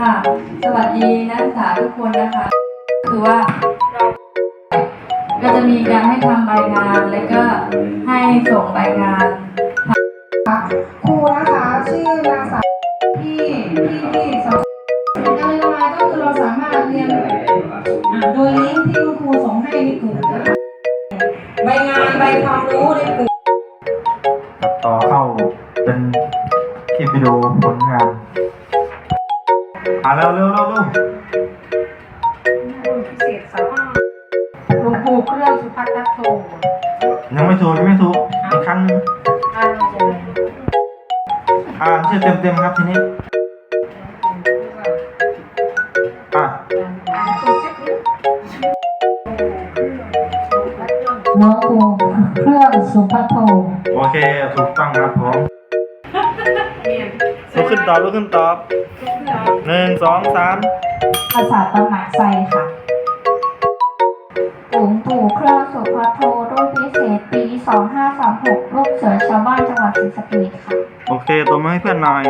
ค่ะ สวัสดีนักศึกษาทุกคนนะคะ คือว่าเราก็จะมีการให้ทำใบงาน แล้วก็ให้ส่งใบงาน ครูนะคะชื่อนางสาวที่ที่ที่สอนการเรียนออนไลน์ก็คือเราสามารถเรียนอ่าโดยลิงก์ที่คุณครูส่งให้ในกลุ่มนะคะใบงานใบความรู้ในกลุ่มตัดต่อเข้าเป็นคลิปวิดีโอผลงาน อ่าเร็วเร็วเร็วเร็วพิเศษสามารถหลวงปู่เครื่องสุภัทโทยังไม่ถูกยังไม่ถูกอีกครั้งหนึงอ่านเลยอ่านชื่อเต็มเต็มๆครับทีนี้อะอ่านถูกแค่นี้หลวงปู่เครื่องสุภโทโอเคถูกต้องครับผมลุกขึ้นตอบลุกขึ้นตอบ หนึ่งสองสามภาษาตำหนักไซค่ะหลวงปู่เครื่องสุภโทรุ่นพิเศษปี 2536ลูกเสือชาวบ้านจังหวัดศรีสะเกษค่ะ โอเคตัวมาให้เพื่อนหน่อย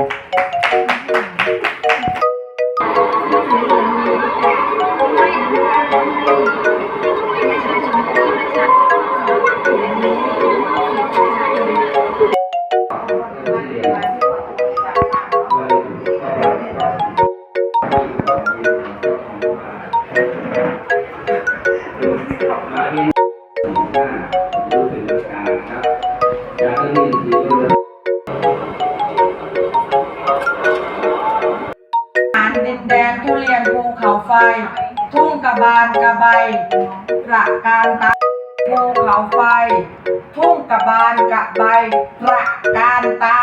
อ่านดินแดนทุเรียนภูเขาไฟ ทุ่งกระบานกระใบกระการตาภูเขาไฟ ทุ่งกระบานกระใบกระการตา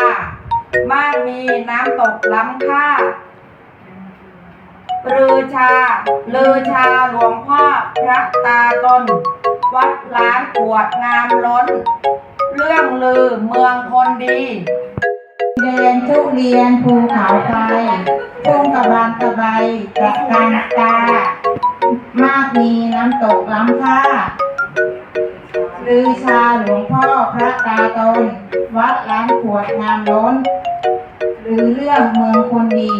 มากมีน้ำตกล้ำค่าลือชาลือชาหลวงพ่อพระตาตน วัดล้านขวดงามล้น เรื่องลือเมืองคนดีเดินทุเรียนภูเขาไฟ ทุ่งกระบานกระใบกระกันตามากมีน้ำตกล้ำค่าลือชาหลวงพ่อพระตาตน วัดล้านขวดงามล้น หรือเรื่องเมืองคนดี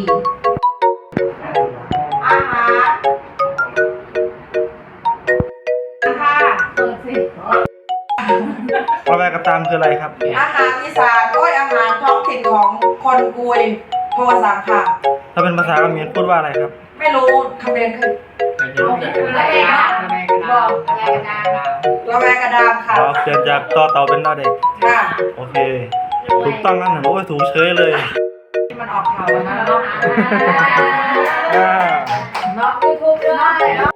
อาหารค่ะว่าแวกระตามคืออะไรครับ อาหารอีสานโอ้ยอาหารท้องถิ่นของคนกุยโทรศัพท์ค่ะ ถ้าเป็นภาษาเขมรพูดว่าอะไรครับ ไม่รู้คำเรียนคือบอกระแวงกระดามค่ะอ๋อเปลี่ยนจากต่อเต่าเป็นดอเด็ก ค่ะ โอเค ถูกต้องนั่นหนูโอ้ยถูกเฉยเลยที่มันออกข่าววันนั้นแล้วเนาะอ่าเนาะยูทูบได้เนาะ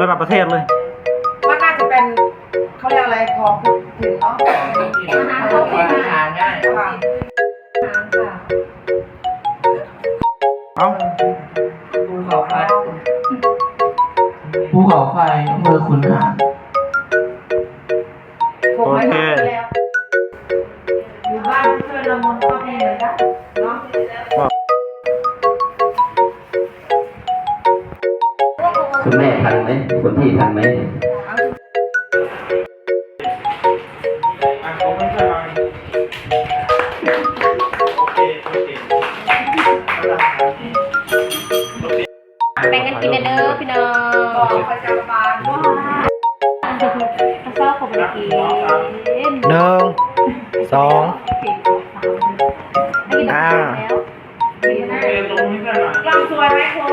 ระดับประเทศเลยมันน่าจะเป็นเขาเรียกอะไรของถิ่นเนาะอาหารท้องถิ่นอาหารง่าย เอ้าภูเขาไฟภูเขาไฟอำเภอขุนหารถูกไหมคะอยู่บ้านช่วยละมุนก็มีเหมือนกันเนาะคุณแม่ทันไหมคุณพี่ทันไหม แบ่งกันกินเด้อพี่น้องบอกประจำบานว่าข้าวเช้าผมไปกินหนึ่งสองกินอ่าแล้วโอเคตรงนี้เพื่อนหน่อยลำสวยไหมครู